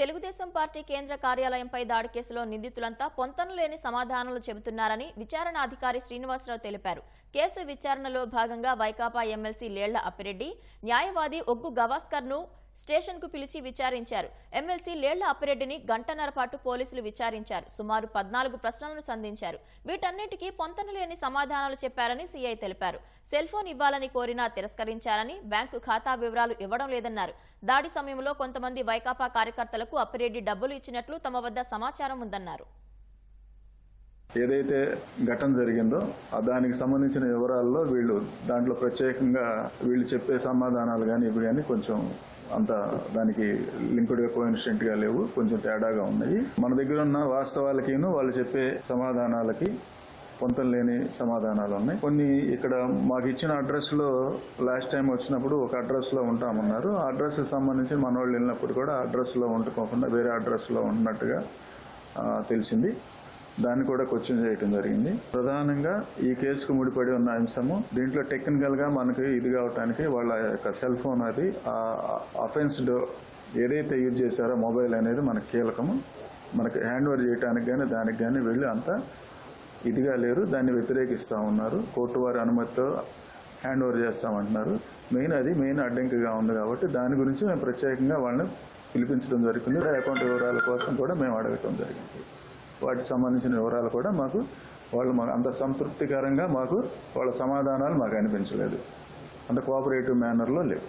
Telugu Desam party కేంద్ర కార్యాలయంపై దాడి కేసులో నిందితులంతా పొంతన లేని సమాధానాలు చెబుతున్నారని విచారణ అధికారి శ్రీనివాసరావు తెలిపారు. కేసు విచారణలో భాగంగా వైకాపా ఎమ్మెల్సీ లేళ్ళ అప్పిరెడ్డి న్యాయవాది ఒగ్గు గవాస్కర్ను స్టేషన్కు పిలిచి విచారించారు. ఎమ్మెల్సీ లేళ్ళ అప్పిరెడ్డిని గంటన్నర పాటు పోలీసులు విచారించారు. సుమారు పద్నాలుగు ప్రశ్నలను సంధించారు. వీటన్నిటికీ పొంతనలేని సమాధానాలు చెప్పారని సీఐ తెలిపారు. సెల్ ఫోన్ ఇవ్వాలని కోరినా తిరస్కరించారని బ్యాంకు ఖాతా వివరాలు ఇవ్వడం లేదన్నారు. దాడి సమయంలో కొంతమంది వైకాపా కార్యకర్తలకు అప్పిరెడ్డి డబ్బులు ఇచ్చినట్లు తమ వద్ద సమాచారం ఉందన్నారు. ఏదైతే ఘటన జరిగిందో ఆ దానికి సంబంధించిన వివరాల్లో వీళ్ళు దాంట్లో ప్రత్యేకంగా వీళ్ళు చెప్పే సమాధానాలు కానీ ఇవి కానీ కొంచెం అంత దానికి లింక్డ్గా కోయిన్సిడెంట్గా లేవు. కొంచెం తేడాగా ఉన్నాయి. మన దగ్గర ఉన్న వాస్తవాలకిను వాళ్ళు చెప్పే సమాధానాలకి పొంతం లేని సమాధానాలు ఉన్నాయి. కొన్ని ఇక్కడ మాకు ఇచ్చిన అడ్రస్లో లాస్ట్ టైం వచ్చినప్పుడు ఒక అడ్రస్లో ఉంటామన్నారు. ఆ అడ్రస్ సంబంధించి మన వాళ్ళు వెళ్ళినప్పుడు కూడా అడ్రస్లో ఉండకోకుండా వేరే అడ్రస్లో ఉన్నట్టుగా తెలిసింది. దాన్ని కూడా క్వశ్చన్ చేయడం జరిగింది. ప్రధానంగా ఈ కేసుకు ముడిపడి ఉన్న అంశము దీంట్లో టెక్నికల్గా మనకి ఇది కావటానికి వాళ్ళ యొక్క సెల్ ఫోన్ అది ఆ ఏదైతే యూజ్ చేశారో మొబైల్ అనేది మనకు కీలకము. మనకి హ్యాండ్ ఓవర్ చేయడానికి కానీ దానికి కానీ వెళ్ళి అంతా ఇదిగా లేరు. దాన్ని వ్యతిరేకిస్తూ ఉన్నారు. కోర్టు వారి అనుమతితో హ్యాండ్ ఓవర్ చేస్తామంటున్నారు. మెయిన్ అది మెయిన్ అడ్డంకిగా ఉంది కాబట్టి దాని గురించి మేము ప్రత్యేకంగా వాళ్ళని పిలిపించడం జరిగింది అకౌంట్ వివరాల కోసం కూడా మేము అడగటం జరిగింది. వాటికి సంబంధించిన వివరాలు కూడా మాకు వాళ్ళు మాకు అంత సంతృప్తికరంగా మాకు వాళ్ళ సమాధానాలు మాకు అనిపించలేదు. అంత కోఆపరేటివ్ మేనర్లో లేవు.